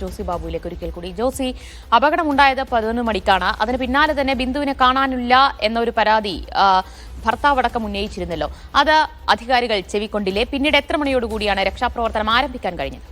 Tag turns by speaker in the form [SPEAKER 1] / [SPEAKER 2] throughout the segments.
[SPEAKER 1] ജോസി ബാബുവിലേക്ക് ഒരിക്കൽ കൂടി. ജോസി അപകടമുണ്ടായത് പതിനൊന്ന് മണിക്കാണ്. അതിന് പിന്നാലെ തന്നെ ബിന്ദുവിനെ കാണാനില്ല എന്നൊരു പരാതി ഭർത്താവ് അടക്കം ഉന്നയിച്ചിരുന്നല്ലോ. അത് അധികാരികൾ ചെവിക്കൊണ്ടില്ലേ? പിന്നീട് എത്ര മണിയോടുകൂടിയാണ് രക്ഷാപ്രവർത്തനം ആരംഭിക്കാൻ കഴിഞ്ഞത്?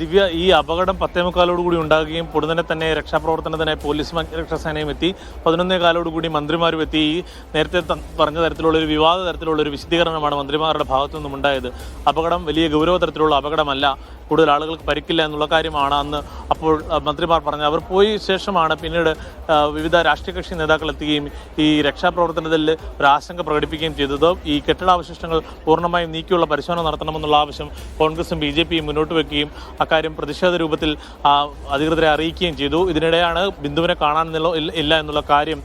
[SPEAKER 2] ദിവ്യ ഈ അപകടം പത്തേമുക്കാലോട് കൂടി ഉണ്ടാകുകയും പൊടുന്നനെ തന്നെ രക്ഷാപ്രവർത്തനത്തിനായി പോലീസും രക്ഷാസേനയും എത്തി. പതിനൊന്നേ കാലോട് കൂടി മന്ത്രിമാരും എത്തി. ഈ നേരത്തെ പറഞ്ഞ തരത്തിലുള്ള ഒരു വിവാദ തരത്തിലുള്ള ഒരു വിശദീകരണമാണ് മന്ത്രിമാരുടെ ഭാഗത്തു നിന്നും ഉണ്ടായത് അപകടം വലിയ ഗൗരവ തരത്തിലുള്ള അപകടമല്ല. കൂടുതൽ ആളുകൾക്ക് പരിക്കില്ല എന്നുള്ള കാര്യമാണ് അന്ന് അപ്പോൾ മന്ത്രിമാർ പറഞ്ഞത്. അവർ പോയി ശേഷമാണ് പിന്നീട് വിവിധ രാഷ്ട്രീയ കക്ഷി നേതാക്കൾ എത്തുകയും ഈ രക്ഷാപ്രവർത്തനത്തിൽ ഒരു ആശങ്ക പ്രകടിപ്പിക്കുകയും ചെയ്തത്. ഈ കെട്ടിടാവശിഷ്ടങ്ങൾ പൂർണമായും നീക്കിയുള്ള പരിശോധന നടത്തണമെന്നുള്ള ആവശ്യം കോൺഗ്രസും ബി ജെ പിയും മുന്നോട്ട് വെക്കുകയും അക്കാര്യം പ്രതിഷേധ രൂപത്തിൽ അധികൃതരെ അറിയിക്കുകയും ചെയ്തു. ഇതിനിടെയാണ് ബിന്ദുവിനെ കാണാൻ ഇല്ല- എന്നുള്ള കാര്യം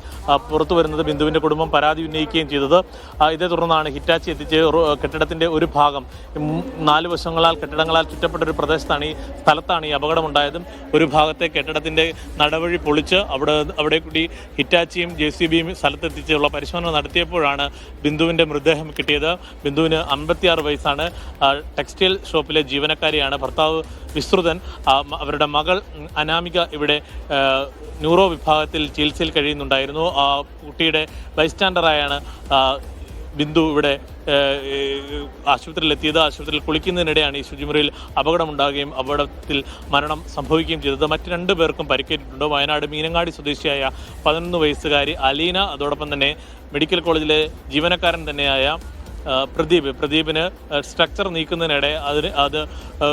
[SPEAKER 2] പുറത്തു വരുന്നത് ബിന്ദുവിന്റെ കുടുംബം പരാതി ഉന്നയിക്കുകയും ചെയ്തത്. ഇതേ തുടർന്നാണ് ഹിറ്റാച്ചി എത്തിച്ച് കെട്ടിടത്തിന്റെ ഒരു ഭാഗം. നാല് വശങ്ങളാൽ കെട്ടിടങ്ങളാൽ ചുറ്റപ്പെട്ട പ്രദേശത്താണ് ഈ സ്ഥലത്താണ് ഈ അപകടമുണ്ടായതും ഒരു ഭാഗത്തെ കെട്ടിടത്തിന്റെ നടവഴി പൊളിച്ച് അവിടെ അവിടെ കൂടി ഹിറ്റാച്ചിയും ജെ സി ബിയും സ്ഥലത്തെത്തിച്ചുള്ള പരിശോധന നടത്തിയപ്പോഴാണ് ബിന്ദുവിന്റെ മൃതദേഹം കിട്ടിയത്. ബിന്ദുവിന് അമ്പത്തിയാറ് വയസ്സാണ്. ടെക്സ്റ്റൈൽ ഷോപ്പിലെ ജീവനക്കാരിയാണ്. ഭർത്താവ് വിസ്തൃതൻ. അവരുടെ മകൾ അനാമിക ഇവിടെ ന്യൂറോ വിഭാഗത്തിൽ ചികിത്സയിൽ കഴിയുന്നുണ്ടായിരുന്നു. കുട്ടിയുടെ ബൈസ്റ്റാൻഡറായാണ് ബിന്ദു ഇവിടെ ആശുപത്രിയിൽ എത്തിയത് ആശുപത്രിയിൽ കുളിക്കുന്നതിനിടെയാണ് ഈ ശുചിമുറിയിൽ അപകടമുണ്ടാകുകയും അപകടത്തിൽ മരണം സംഭവിക്കുകയും ചെയ്തത്. മറ്റ് രണ്ട് പേർക്കും പരിക്കേറ്റിട്ടുണ്ട്. വയനാട് മീനങ്ങാടി സ്വദേശിയായ പതിനൊന്ന് വയസ്സുകാരി അലീന അതോടൊപ്പം തന്നെ മെഡിക്കൽ കോളേജിലെ ജീവനക്കാരൻ തന്നെയായ പ്രദീപ്. പ്രദീപിന് സ്ട്രക്ചർ നീക്കുന്നതിനിടെ അതിന് അത്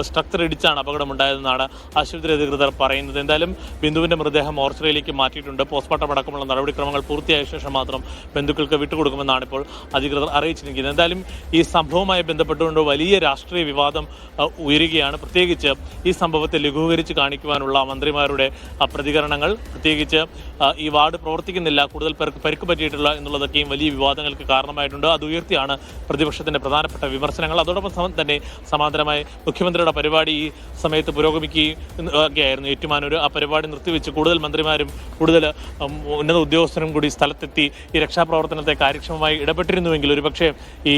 [SPEAKER 2] സ്ട്രക്ചർ ഇടിച്ചാണ് അപകടമുണ്ടായതെന്നാണ് ആശുപത്രി അധികൃതർ പറയുന്നത്. എന്തായാലും ബിന്ദുവിന്റെ മൃതദേഹം മോർച്ചറിയിലേക്ക് മാറ്റിയിട്ടുണ്ട്. പോസ്റ്റ്മോർട്ടം അടക്കമുള്ള നടപടിക്രമങ്ങൾ പൂർത്തിയായ ശേഷം മാത്രം ബന്ധുക്കൾക്ക് വിട്ടുകൊടുക്കുമെന്നാണ് ഇപ്പോൾ അധികൃതർ അറിയിച്ചിരിക്കുന്നത്. എന്തായാലും ഈ സംഭവവുമായി ബന്ധപ്പെട്ടുകൊണ്ട് വലിയ രാഷ്ട്രീയ വിവാദം ഉയരുകയാണ്. പ്രത്യേകിച്ച് ഈ സംഭവത്തെ ലഘൂകരിച്ച് കാണിക്കുവാനുള്ള മന്ത്രിമാരുടെ പ്രതികരണങ്ങൾ പ്രത്യേകിച്ച് ഈ വാർഡ് പ്രവർത്തിക്കുന്നില്ല കൂടുതൽ പേർക്ക് പരിക്ക് പറ്റിയിട്ടുള്ള എന്നുള്ളതൊക്കെയും വലിയ വിവാദങ്ങൾക്ക് കാരണമായിട്ടുണ്ട്. അത് ഉയർത്തിയാണ് പ്രതിപക്ഷത്തിന്റെ പ്രധാനപ്പെട്ട വിമർശനങ്ങൾ അതോടൊപ്പം തന്നെ സമാന്തരമായി മുഖ്യമന്ത്രിയുടെ പരിപാടി ഈ സമയത്ത് പുരോഗമിക്കുകയും ഒക്കെയായിരുന്നു ഏറ്റുമാനൂർ ആ പരിപാടി നിർത്തിവെച്ച് കൂടുതൽ മന്ത്രിമാരും കൂടുതൽ ഉന്നത ഉദ്യോഗസ്ഥരും കൂടി സ്ഥലത്തെത്തി ഈ രക്ഷാപ്രവർത്തനത്തെ കാര്യക്ഷമമായി ഇടപെട്ടിരുന്നുവെങ്കിൽ ഒരുപക്ഷെ ഈ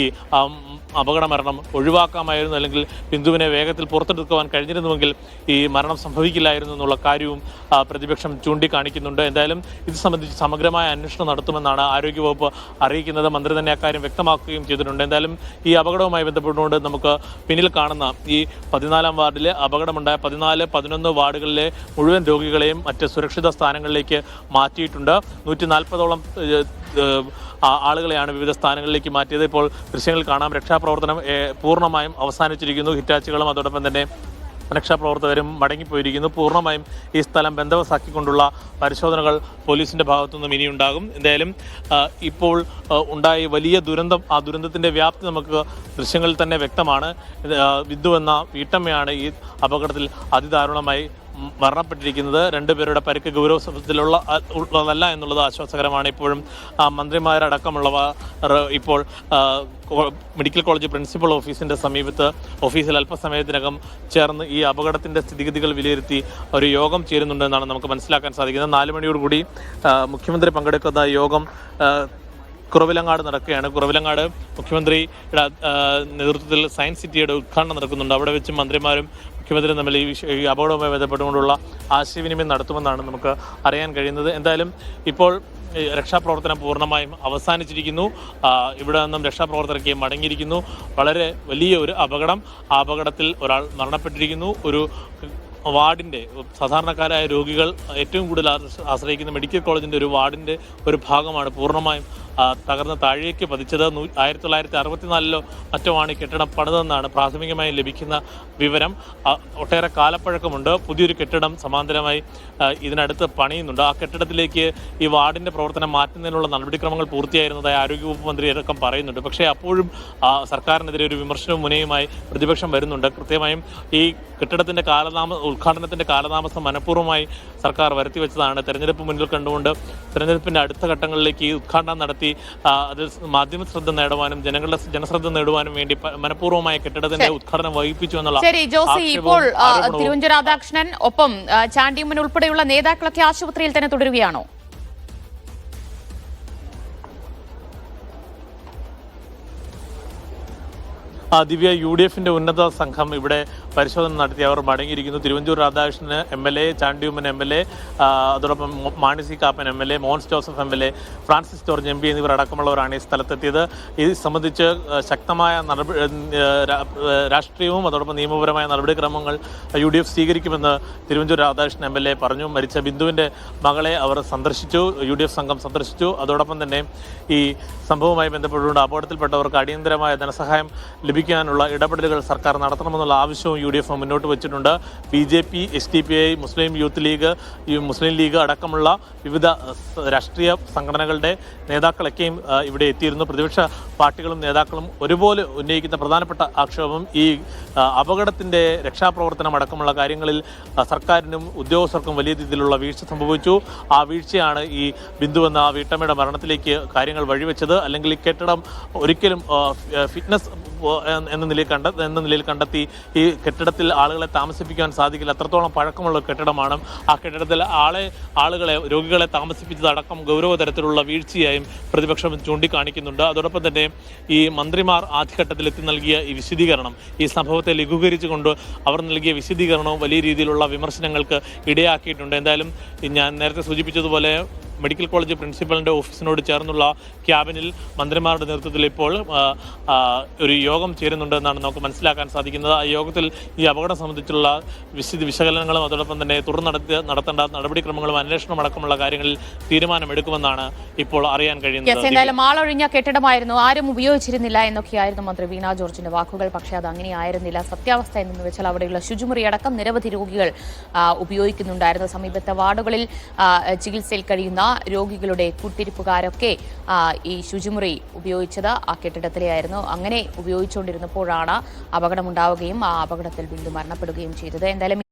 [SPEAKER 2] അപകട മരണം ഒഴിവാക്കാമായിരുന്നു അല്ലെങ്കിൽ ബിന്ദുവിനെ വേഗത്തിൽ പുറത്തെടുക്കുവാൻ കഴിഞ്ഞിരുന്നുവെങ്കിൽ ഈ മരണം സംഭവിക്കില്ലായിരുന്നു എന്നുള്ള കാര്യവും പ്രതിപക്ഷം ചൂണ്ടിക്കാണിക്കുന്നുണ്ട്. എന്തായാലും ഇത് സംബന്ധിച്ച് സമഗ്രമായ അന്വേഷണം നടത്തുമെന്നാണ് ആരോഗ്യവകുപ്പ് അറിയിക്കുന്നത്. മന്ത്രി തന്നെ അക്കാര്യം വ്യക്തമാക്കുകയും ചെയ്തിട്ടുണ്ട്. എന്തായാലും ഈ അപകടവുമായി ബന്ധപ്പെട്ടുകൊണ്ട് നമുക്ക് പിന്നിൽ കാണുന്ന ഈ പതിനാലാം വാർഡിലെ അപകടമുണ്ടായ പതിനാല് പതിനൊന്ന് വാർഡുകളിലെ മുഴുവൻ രോഗികളെയും മറ്റ് സുരക്ഷിത സ്ഥാനങ്ങളിലേക്ക് മാറ്റിയിട്ടുണ്ട്. നൂറ്റി നാൽപ്പതോളം ആളുകളെയാണ് വിവിധ സ്ഥാനങ്ങളിലേക്ക് മാറ്റിയത്. ഇപ്പോൾ ദൃശ്യങ്ങൾ കാണാം. രക്ഷാപ്രവർത്തനം പൂർണമായും അവസാനിച്ചിരിക്കുന്നു. ഹിറ്റാച്ചുകളും അതോടൊപ്പം തന്നെ രക്ഷാപ്രവർത്തകരും മടങ്ങിപ്പോയിരിക്കുന്നു. പൂർണമായും ഈ സ്ഥലം ബന്ധവസാക്കിക്കൊണ്ടുള്ള പരിശോധനകൾ പോലീസിന്റെ ഭാഗത്തുനിന്നും ഇനിയുണ്ടാകും. എന്തായാലും ഇപ്പോൾ ഉണ്ടായ വലിയ ദുരന്തം ആ ദുരന്തത്തിന്റെ വ്യാപ്തി നമുക്ക് ദൃശ്യങ്ങളിൽ തന്നെ വ്യക്തമാണ്. വിദ്യു എന്ന വീട്ടമ്മയാണ് ഈ അപകടത്തിൽ അതിദാരുണമായി മരണപ്പെട്ടിരിക്കുന്നത് രണ്ടുപേരുടെ പരിക്ക് ഗൗരവത്തിലുള്ള ഉള്ളതല്ല എന്നുള്ളത് ആശ്വാസകരമാണ്. ഇപ്പോഴും ആ, മന്ത്രിമാരടക്കമുള്ളവ ഇപ്പോൾ മെഡിക്കൽ കോളേജ് പ്രിൻസിപ്പൽ ഓഫീസിന്റെ സമീപത്ത് ഓഫീസിൽ അല്പസമയത്തിനകം ചേർന്ന് ഈ അപകടത്തിന്റെ സ്ഥിതിഗതികൾ വിലയിരുത്തി ഒരു യോഗം ചേരുന്നുണ്ടെന്നാണ് നമുക്ക് മനസ്സിലാക്കാൻ സാധിക്കുന്നത്. നാല് മണിയോടുകൂടി മുഖ്യമന്ത്രി പങ്കെടുക്കുന്ന യോഗം കുറവിലങ്ങാട് നടക്കുകയാണ്. കുറവിലങ്ങാട് മുഖ്യമന്ത്രിയുടെ നേതൃത്വത്തിൽ സയൻസ് സിറ്റിയുടെ ഉദ്ഘാടനം നടക്കുന്നുണ്ട്. അവിടെ വെച്ച് മന്ത്രിമാരും മുഖ്യമന്ത്രിയും തമ്മിൽ ഈ വിഷയ ഈ അപകടവുമായി ബന്ധപ്പെട്ടുകൊണ്ടുള്ള ആശയവിനിമയം നടത്തുമെന്നാണ് നമുക്ക് അറിയാൻ കഴിയുന്നത്. എന്തായാലും ഇപ്പോൾ രക്ഷാപ്രവർത്തനം പൂർണമായും അവസാനിച്ചിരിക്കുന്നു. ഇവിടെ നിന്നും രക്ഷാപ്രവർത്തകർക്ക് മടങ്ങിയിരിക്കുന്നു. വളരെ വലിയ ഒരു അപകടം. ആ അപകടത്തിൽ ഒരാൾ മരണപ്പെട്ടിരിക്കുന്നു. ഒരു വാർഡിന്റെ സാധാരണക്കാരായ രോഗികൾ ഏറ്റവും കൂടുതൽ ആശ്രയിക്കുന്ന മെഡിക്കൽ കോളേജിന്റെ ഒരു വാർഡിന്റെ ഒരു ഭാഗമാണ് പൂർണമായും തകർന്ന് താഴേക്ക് പതിച്ചത് ആയിരത്തി തൊള്ളായിരത്തി അറുപത്തിനാലിലോ മറ്റോ ആണ് ഈ കെട്ടിടം പണിതെന്നാണ് പ്രാഥമികമായി ലഭിക്കുന്ന വിവരം. ഒട്ടേറെ കാലപ്പഴക്കമുണ്ട്. പുതിയൊരു കെട്ടിടം സമാന്തരമായി ഇതിനടുത്ത് പണിയുന്നുണ്ട്. ആ കെട്ടിടത്തിലേക്ക് ഈ വാർഡിന്റെ പ്രവർത്തനം മാറ്റുന്നതിനുള്ള നടപടിക്രമങ്ങൾ പൂർത്തിയായിരുന്നതായി ആരോഗ്യവകുപ്പ് മന്ത്രി അടക്കം പറയുന്നുണ്ട്. പക്ഷേ അപ്പോഴും സർക്കാരിനെതിരെ ഒരു വിമർശനവും മുനയുമായി പ്രതിപക്ഷം വരുന്നുണ്ട്. കൃത്യമായും ഈ കെട്ടിടത്തിന്റെ കാലതാമ ഉദ്ഘാടനത്തിന്റെ കാലതാമസം മനഃപൂർവമായി സർക്കാർ വരുത്തി വെച്ചതാണ് തെരഞ്ഞെടുപ്പ് മുന്നിൽ കണ്ടുകൊണ്ട്. തെരഞ്ഞെടുപ്പിന്റെ അടുത്ത ഘട്ടങ്ങളിലേക്ക് ഈ ഉദ്ഘാടനം നടത്തി ആ, അത് മാധ്യമ ശ്രദ്ധ നേടുവാനും ജനങ്ങളുടെ ജനശ്രദ്ധ നേടുവാനും വേണ്ടി മനഃപൂർവമായ കെട്ടിടത്തിന്റെ ഉദ്ഘാടനം വഹിപ്പിച്ചു എന്നുള്ള
[SPEAKER 1] ശരി ജോസി ഇപ്പോൾ തിരുവഞ്ചൂർ രാധാകൃഷ്ണൻ ഒപ്പം ചാണ്ടിയമ്മൻ ഉൾപ്പെടെയുള്ള നേതാക്കളൊക്കെ ആശുപത്രിയിൽ തന്നെ തുടരുകയാണോ?
[SPEAKER 2] ദിവ്യ യു ഡി എഫിന്റെ ഉന്നത സംഘം ഇവിടെ പരിശോധന നടത്തി അവർ മടങ്ങിയിരിക്കുന്നു. Thiruvanchoor Radhakrishnan M L A Chandy Oommen M L A അതോടൊപ്പം Mani C Kappan M L A Mons Joseph M L A Francis George M P എന്നിവർ അടക്കമുള്ളവരാണ് ഈ സ്ഥലത്തെത്തിയത്. ഇത് സംബന്ധിച്ച് ശക്തമായ നടപടി രാഷ്ട്രീയവും അതോടൊപ്പം നിയമപരമായ നടപടിക്രമങ്ങൾ യു ഡി എഫ് സ്വീകരിക്കുമെന്ന് Thiruvanchoor Radhakrishnan M L A പറഞ്ഞു. മരിച്ച ബിന്ദുവിന്റെ മകളെ അവർ സന്ദർശിച്ചു. യു ഡി എഫ് സംഘം സന്ദർശിച്ചു. അതോടൊപ്പം തന്നെ ഈ സംഭവവുമായി ബന്ധപ്പെട്ടുകൊണ്ട് അപകടത്തിൽപ്പെട്ടവർക്ക് അടിയന്തരമായ ധനസഹായം ലഭിക്കാനുള്ള ഇടപെടലുകൾ സർക്കാർ നടത്തണമെന്നുള്ള ആവശ്യവും യു ഡി എഫ് മുന്നോട്ട് വെച്ചിട്ടുണ്ട്. B J P S D P I Muslim Youth League Muslim League അടക്കമുള്ള വിവിധ രാഷ്ട്രീയ സംഘടനകളുടെ നേതാക്കളൊക്കെയും ഇവിടെ എത്തിയിരുന്നു. പ്രതിപക്ഷ പാർട്ടികളും നേതാക്കളും ഒരുപോലെ ഉന്നയിക്കുന്ന പ്രധാനപ്പെട്ട ആക്ഷേപം ഈ അപകടത്തിന്റെ രക്ഷാപ്രവർത്തനം അടക്കമുള്ള കാര്യങ്ങളിൽ സർക്കാരിനും ഉദ്യോഗസ്ഥർക്കും വലിയ രീതിയിലുള്ള വീഴ്ച സംഭവിച്ചു. ആ വീഴ്ചയാണ് ഈ ബിന്ദു എന്ന വീട്ടമ്മയുടെ മരണത്തിലേക്ക് കാര്യങ്ങൾ വഴിവെച്ചത്. അല്ലെങ്കിൽ ഈ കെട്ടിടം ഒരിക്കലും ഫിറ്റ്നസ് എന്ന നിലയിൽ കണ്ട എന്ന നിലയിൽ കണ്ടെത്തി ഈ കെട്ടിടത്തിൽ ആളുകളെ താമസിപ്പിക്കാൻ സാധിക്കില്ല. അത്രത്തോളം പഴക്കമുള്ള കെട്ടിടമാണ്. ആ കെട്ടിടത്തിൽ ആളെ ആളുകളെ രോഗികളെ താമസിപ്പിച്ചതടക്കം ഗൗരവ തരത്തിലുള്ള വീഴ്ചയായും പ്രതിപക്ഷം ചൂണ്ടിക്കാണിക്കുന്നുണ്ട്. അതോടൊപ്പം തന്നെ ഈ മന്ത്രിമാർ ആദ്യഘട്ടത്തിൽ എത്തി നൽകിയ ഈ വിശദീകരണം ഈ സംഭവത്തെ ലഘൂകരിച്ചുകൊണ്ട് അവർ നൽകിയ വിശദീകരണവും വലിയ രീതിയിലുള്ള വിമർശനങ്ങൾക്ക് ഇടയാക്കിയിട്ടുണ്ട്. എന്തായാലും ഞാൻ നേരത്തെ സൂചിപ്പിച്ചതുപോലെ മെഡിക്കൽ കോളേജ് പ്രിൻസിപ്പലിന്റെ ഓഫീസിനോട് ചേർന്നുള്ള ക്യാബിനിൽ മന്ത്രിമാരുടെ നേതൃത്വത്തിൽ ഇപ്പോൾ ഒരു യോഗം ചേരുന്നുണ്ട് എന്നാണ് നമുക്ക് മനസ്സിലാക്കാൻ സാധിക്കുന്നത്. ആ യോഗത്തിൽ ഈ അപകടം സംബന്ധിച്ചുള്ള വിശദ വിശകലനങ്ങളും അതോടൊപ്പം തന്നെ നടത്തി നടത്തേണ്ട നടപടിക്രമങ്ങളും അന്വേഷണം അടക്കമുള്ള കാര്യങ്ങളിൽ തീരുമാനമെടുക്കുമെന്നാണ് ഇപ്പോൾ അറിയാൻ കഴിയുന്നത്.
[SPEAKER 1] എന്തായാലും കെട്ടിടമായിരുന്നു. ആരും ഉപയോഗിച്ചിരുന്നില്ല എന്നൊക്കെയായിരുന്നു മന്ത്രി വീണ ജോർജിന്റെ വാക്കുകൾ. പക്ഷേ അത് അങ്ങനെയായിരുന്നില്ല. സത്യാവസ്ഥ എന്ന് വെച്ചാൽ അവിടെയുള്ള ശുചിമുറി അടക്കം നിരവധി രോഗികൾ ഉപയോഗിക്കുന്നുണ്ടായിരുന്നു. സമീപത്തെ വാർഡുകളിൽ ചികിത്സയിൽ കഴിയുന്ന രോഗികളുടെ കുട്ടിരിപ്പുകാരൊക്കെ ഈ ശുചിമുറി ഉപയോഗിച്ചത് ആ കെട്ടിടത്തിലെയായിരുന്നു. അങ്ങനെ ഉപയോഗിച്ചുകൊണ്ടിരുന്നപ്പോഴാണ് അപകടമുണ്ടാവുകയും ആ അപകടത്തിൽ ബിന്ദു മരണപ്പെടുകയും ചെയ്തത്. എന്തായാലും